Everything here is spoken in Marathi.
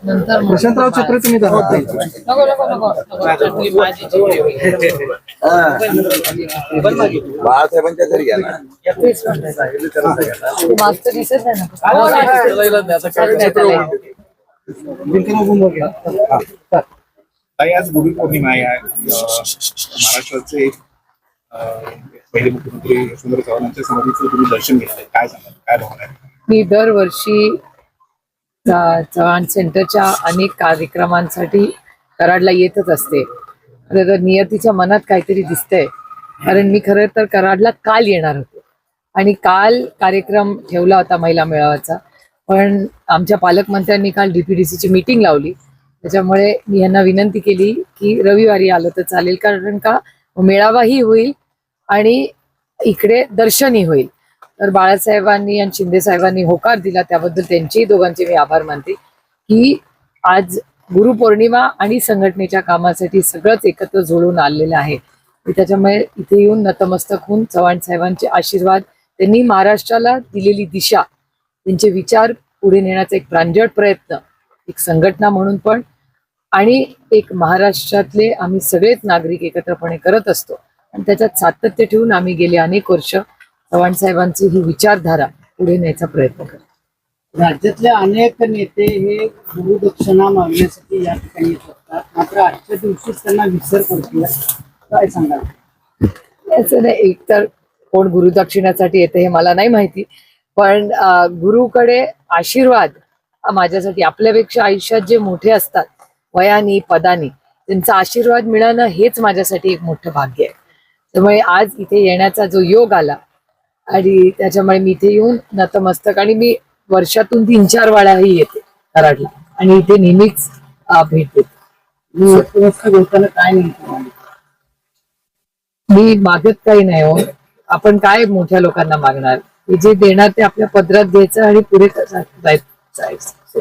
प्रशांतराव छत्र तुम्ही बाळासाहेबांच्या घरी घ्या. घ्या. ताई आज गुरुपौर्णिमा आहे. अं, महाराष्ट्राचे पहिले मुख्यमंत्री सुंदर चव्हाणांच्या समाधीचं तुम्ही दर्शन घेतलंय. काय सांगाल? काय भावना आहे? मी दरवर्षी चव्हाण सेंटरच्या अनेक कार्यक्रमांसाठी कराडला येतच असते. तर नियतीच्या मनात काहीतरी दिसतंय. कारण मी खरं तर कराडला काल येणार होते. आणि काल कार्यक्रम ठेवला होता महिला मेळाव्याचा. पण आमच्या पालकमंत्र्यांनी काल डीपीडीसीची मीटिंग लावली. त्याच्यामुळे मी यांना विनंती केली की रविवारी आलं तर चालेल. कारण का मेळावाही होईल आणि इकडे दर्शनही होईल. तर बाळासाहेबांनी आणि शिंदे साहेबांनी होकार दिला त्याबद्दल त्यांचेही दोघांचे मी आभार मानते. की आज गुरुपौर्णिमा आणि संघटनेच्या कामासाठी सगळंच एकत्र जोडून आलेलं आहे. त्याच्यामुळे इथे येऊन नतमस्तक होऊन चव्हाण साहेबांचे आशीर्वाद त्यांनी महाराष्ट्राला दिलेली दिशा त्यांचे विचार पुढे नेण्याचा एक प्रांजळ प्रयत्न एक संघटना म्हणून पण आणि एक महाराष्ट्रातले आम्ही सगळेच नागरिक एकत्रपणे करत असतो. आणि त्याच्यात सातत्य ठेवून आम्ही गेले अनेक वर्ष. चव्हाण साहेबांची ही विचारधारा पुढे न्यायचा प्रयत्न करतो राज्यातले अनेक नेते हे गुरुदक्षिणा मागण्यासाठी या ठिकाणी येत असतात. मात्र आजच्या दिवशीच त्यांना विसर पडतो काय सांगाल? असं नाही एक तर कोण गुरुदक्षिणासाठी येते हे मला नाही माहिती पण गुरुकडे आशीर्वाद माझ्यासाठी आपल्यापेक्षा आयुष्यात जे मोठे असतात वयानी पदानी त्यांचा आशीर्वाद मिळणं हेच माझ्यासाठी एक मोठं भाग्य आहे. त्यामुळे आज इथे येण्याचा जो योग आला आणि त्याच्यामुळे मी इथे येऊन नतमस्तक आणि मी वर्षातून तीन चार वेळाही येते कराडला. आणि इथे नेहमीच भेट देते. काय नाही? मी मागत काही नाही हो. आपण काय मोठ्या लोकांना मागणार? हे जे देणार ते आपल्या पदरात द्यायचं आणि पुढे जायचं.